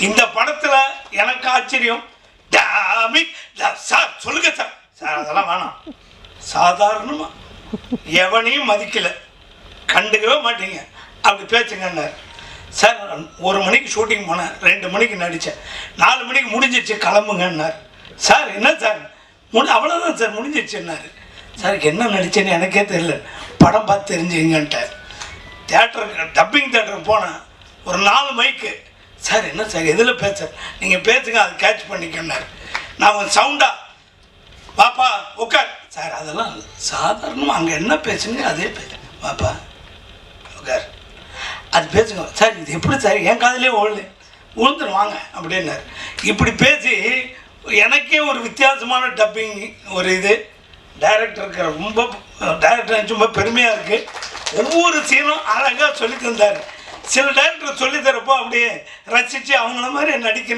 இந்த படத்துல எனக்கு ஆச்சரியம். சார் சொல்லுங்க சார். சார் அதெல்லாம் வேணாம். சாதாரணமா எவனையும் மதிக்கல. கண்டுக்கவே மாட்டீங்க. அப்படி பேச்சுங்கன்னார். சார் ஒரு மணிக்கு ஷூட்டிங் போனேன். ரெண்டு மணிக்கு நடித்தேன் நாலு மணிக்கு முடிஞ்சிச்சு கிளம்புங்கன்னார். சார் என்ன சார்? முடி அவ்வளோதான் சார் முடிஞ்சிருச்சுன்னாரு. சார் என்ன நடிச்சேன்னு எனக்கே தெரியல. படம் பார்த்து தெரிஞ்சுங்கன்ட்டார் தேட்டருக்கு டப்பிங் தேட்டருக்கு போனேன். ஒரு நாலு மைக்கு சார் என்ன சார்? எதில் பேச நீங்கள் பேசுங்க அதை கேட்ச் பண்ணிக்கன்னார் நான் ஒரு சவுண்டா பாப்பா உட்கார் சார் அதெல்லாம் சாதாரணமாக அங்கே என்ன பேசுங்க அதே பேசு பாப்பா உட்கார் அது பேசுங்க. சார் இது எப்படி சார்? என் காதலே ஓடல உழுந்துரும் வாங்க அப்படின்னாரு. இப்படி பேசி எனக்கே ஒரு வித்தியாசமான டப்பிங் ஒரு இது. டைரக்டருக்கு ரொம்ப டைரக்டர் ரொம்ப பெருமையாக இருக்குது ஒவ்வொரு சீனும் அழகாக சொல்லி தந்தார். சில டைரக்டர் சொல்லி தரப்போ அப்படியே ரசித்து அவங்கள மாதிரி நடிக்கணும்.